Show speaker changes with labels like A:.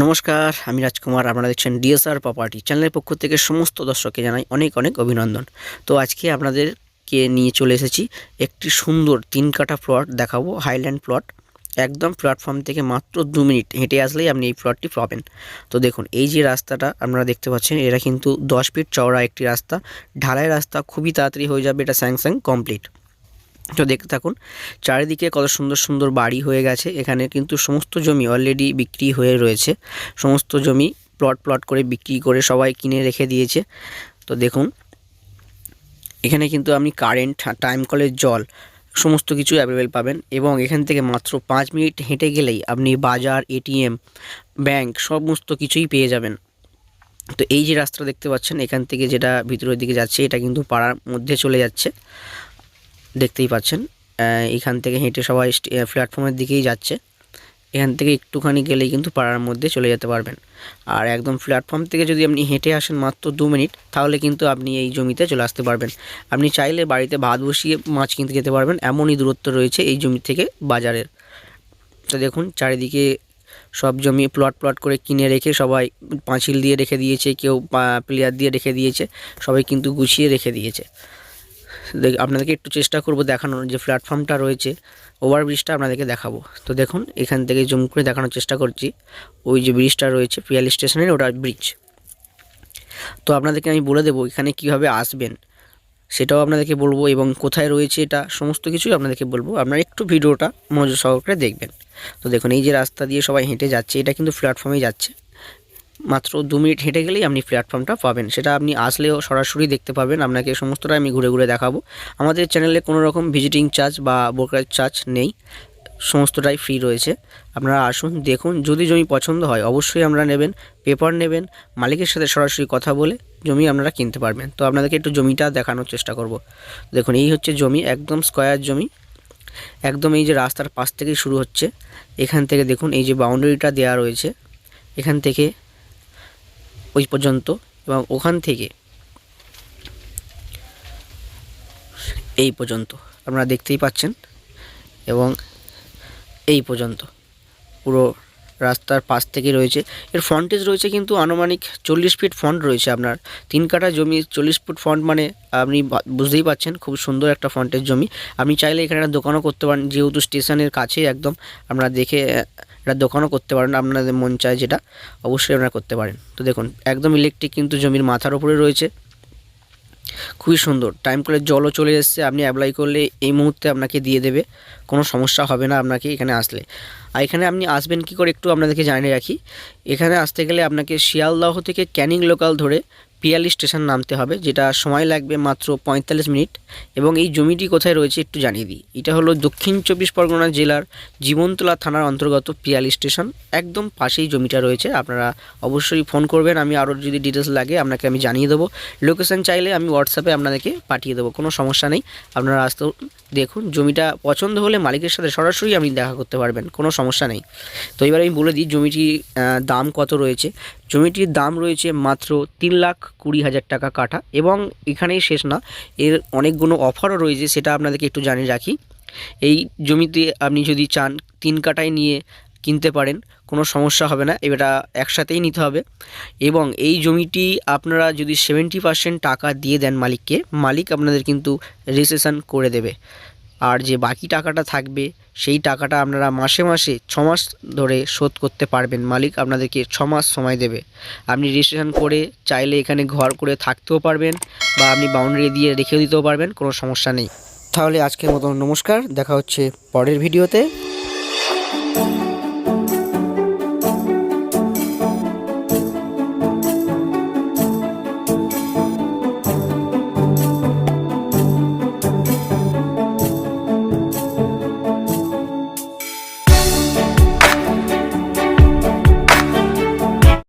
A: নমস্কার, আমি রাজকুমার। আপনারা দেখছেন ডিএসআর প্রপার্টি চ্যানেলের পক্ষ থেকে সমস্ত দর্শককে জানাই অনেক অনেক অভিনন্দন। তো আজকে আপনাদেরকে নিয়ে চলে এসেছি একটি সুন্দর তিন কাঠা প্লট দেখাবো হাইল্যান্ড প্লট একদম প্ল্যাটফর্ম থেকে মাত্র দু মিনিট হেঁটে আসলেই আপনি এই প্লটটি পাবেন। তো দেখুন, এই যে রাস্তাটা আপনারা দেখতে পাচ্ছেন, এটা কিন্তু দশ ফিট চওড়া একটি রাস্তা। ঢালাই রাস্তা খুবই তাড়াতাড়ি হয়ে যাবে, এটা স্যাংস্যাং কমপ্লিট তো দেখতে থাকুন। চারিদিকে কত সুন্দর সুন্দর বাড়ি হয়ে গেছে। এখানে কিন্তু সমস্ত জমি অলরেডি বিক্রি হয়ে রয়েছে। সমস্ত জমি প্লট প্লট করে বিক্রি করে সবাই কিনে রেখে দিয়েছে। তো দেখুন, এখানে কিন্তু আপনি কারেন্ট টাইম কলের জল সমস্ত কিছু অ্যাভেলেবেল পাবেন এবং এখান থেকে মাত্র পাঁচ মিনিট হেঁটে গেলেই আপনি বাজার এটিএম ব্যাংক সমস্ত কিছুই পেয়ে যাবেন। তো এই যে রাস্তা দেখতে পাচ্ছেন, এখান থেকে যেটা ভিতরের দিকে যাচ্ছে, এটা কিন্তু পাড়ার মধ্যে চলে যাচ্ছে। দেখতেই পাচ্ছেন। এখান থেকে হেঁটে সবাই প্ল্যাটফর্মের দিকেই যাচ্ছে। এখান থেকে একটুখানি গেলেই কিন্তু পাড়ার মধ্যে চলে যেতে পারবেন। আর একদম প্ল্যাটফর্ম থেকে যদি আপনি হেঁটে আসেন মাত্র দু মিনিট, তাহলে কিন্তু আপনি এই জমিতে চলে আসতে পারবেন। আপনি চাইলে বাড়িতে ভাত বসিয়ে মাছ কিনতে যেতে পারবেন। এমনই দূরত্ব রয়েছে এই জমি থেকে বাজারের। তো দেখুন, চারিদিকে সব জমি প্লট প্লট করে কিনে রেখে সবাই পাঁচিল দিয়ে রেখে দিয়েছে, কেউ প্লেয়ার দিয়ে রেখে দিয়েছে, সবাই কিন্তু গুছিয়ে রেখে দিয়েছে। আপনাদেরকে একটু চেষ্টা করব দেখানোর যে প্ল্যাটফর্মটা রয়েছে ওভারব্রিজটা আপনাদেরকে দেখাবো। তো দেখুন, এখান থেকে জুম করে দেখানোর চেষ্টা করছি। ওই যে ব্রিজটা রয়েছে পিয়ালি স্টেশনের ওটা ব্রিজ তো আপনাদেরকে আমি বলে দেবো এখানে কীভাবে আসবেন। সেটাও আপনাদেরকে বলব এবং কোথায় রয়েছে এটা, সমস্ত কিছুই আপনাদেরকে বলব। আপনারা একটু ভিডিওটা মনোযোগ সহকারে দেখবেন। তো দেখুন, এই যে রাস্তা দিয়ে সবাই হেঁটে যাচ্ছে, এটা কিন্তু প্ল্যাটফর্মেই যাচ্ছে। মাত্র দু মিনিট হেঁটে গেলেই আপনি প্ল্যাটফর্মটা পাবেন। সেটা আপনি আসলেও সরাসরি দেখতে পাবেন। আপনাকে সমস্তটা আমি ঘুরে ঘুরে দেখাবো। আমাদের চ্যানেলে কোনো রকম ভিজিটিং চার্জ বা ব্রোকারেজ চার্জ নেই। সমস্তটাই ফ্রি রয়েছে। আপনারা আসুন, দেখুন। যদি জমি পছন্দ হয়, অবশ্যই আমরা নেবেন পেপার নেবেন, মালিকের সাথে সরাসরি কথা বলে জমি আপনারা কিনতে পারবেন। তো আপনাদেরকে একটু জমিটা দেখানোর চেষ্টা করব। দেখুন, এই হচ্ছে জমি, একদম স্কোয়ার জমি। একদম এই যে রাস্তার পাশ থেকেই শুরু হচ্ছে। এখান থেকে দেখুন, এই যে বাউন্ডারিটা দেওয়া রয়েছে। এখান থেকে ওই পর্যন্ত এবং ওখান থেকে এই পর্যন্ত আপনারা দেখতেই পাচ্ছেন এবং এই পর্যন্ত। পুরো রাস্তার পাশ থেকে রয়েছে। এর ফ্রন্টেজ রয়েছে কিন্তু আনুমানিক চল্লিশ ফিট ফ্রন্ট রয়েছে আপনার। তিন কাঠা জমি, চল্লিশ ফুট ফ্রন্ট মানে আপনি বুঝতেই পাচ্ছেন খুব সুন্দর একটা ফ্রন্টের জমি। আপনি চাইলে এখানে একটা দোকানও করতে পারেন। যেহেতু স্টেশনের কাছে একদম, আপনারা দেখে একটা দোকানও করতে পারেন, আপনাদের মন চায় যেটা, অবশ্যই আপনারা করতে পারেন। তো দেখুন, একদম ইলেকট্রিক কিন্তু জমির মাথার উপরে রয়েছে। খুবই সুন্দর টাইম কলের জলও চলে এসছে, আপনি অ্যাপ্লাই করলে এই মুহূর্তে আপনাকে দিয়ে দেবে, কোনো সমস্যা হবে না আপনাকে এখানে আসলে। আর এখানে আপনি আসবেন কি করে একটু আপনাদেরকে জানিয়ে রাখি, এখানে আসতে গেলে আপনাকে শিয়ালদহ থেকে ক্যানিং লোকাল ধরে পিয়ালি স্টেশন নামতে হবে, যেটা সময় লাগবে মাত্র পঁয়তাল্লিশ মিনিট। এবং এই জমিটি কোথায় রয়েছে একটু জানিয়ে দিই। এটা হলো দক্ষিণ চব্বিশ পরগনা জেলার জীবনতলা থানার অন্তর্গত পিয়ালি স্টেশন। একদম পাশেই জমিটা রয়েছে, আপনারা অবশ্যই ফোন করবেন, আমি আরও যদি ডিটেলস লাগে আপনাকে আমি জানিয়ে দেবো। লোকেশন চাইলে আমি হোয়াটসঅ্যাপে আপনাদেরকে পাঠিয়ে দেবো, কোনো সমস্যা নেই। আপনারা আসতে দেখুন, জমিটা পছন্দ হলে মালিকের সাথে সরাসরি আপনি দেখা করতে পারবেন, কোনো সমস্যা নেই। তো এবার আমি বলে দিই জমিটির দাম কত রয়েছে? জমিটির দাম রয়েছে মাত্র তিন লাখ কুড়ি হাজার টাকা কাঠা এবং এখানেই শেষ না, এর অনেকগুলো অফারও রয়েছে সেটা আপনাদেরকে একটু জানিয়ে রাখি। এই জমিতে আপনি যদি চান তিন কাটায় নিয়ে কিনতে পারেন, কোনো সমস্যা হবে না এটা একসাথেই নিতে হবে। এবং এই জমিটি আপনারা যদি সেভেন্টি পার্সেন্ট টাকা দিয়ে দেন মালিককে, মালিক আপনাদের কিন্তু রেজিস্ট্রেশন করে দেবে। আর যে বাকি টাকাটা থাকবে, সেই টাকাটা আপনারা মাসে মাসে ছমাস মাস ধরে শোধ করতে পারবেন। মালিক আপনাদেরকে ছমাস মাস সময় দেবে। আপনি রেজিস্ট্রেশন করে চাইলে এখানে ঘর করে থাকতেও পারবেন বা আপনি বাউন্ডারি দিয়ে রেখেও দিতেও পারবেন, কোনো সমস্যা নেই। তাহলে আজকের মতো নমস্কার, দেখা হচ্ছে পরের ভিডিওতে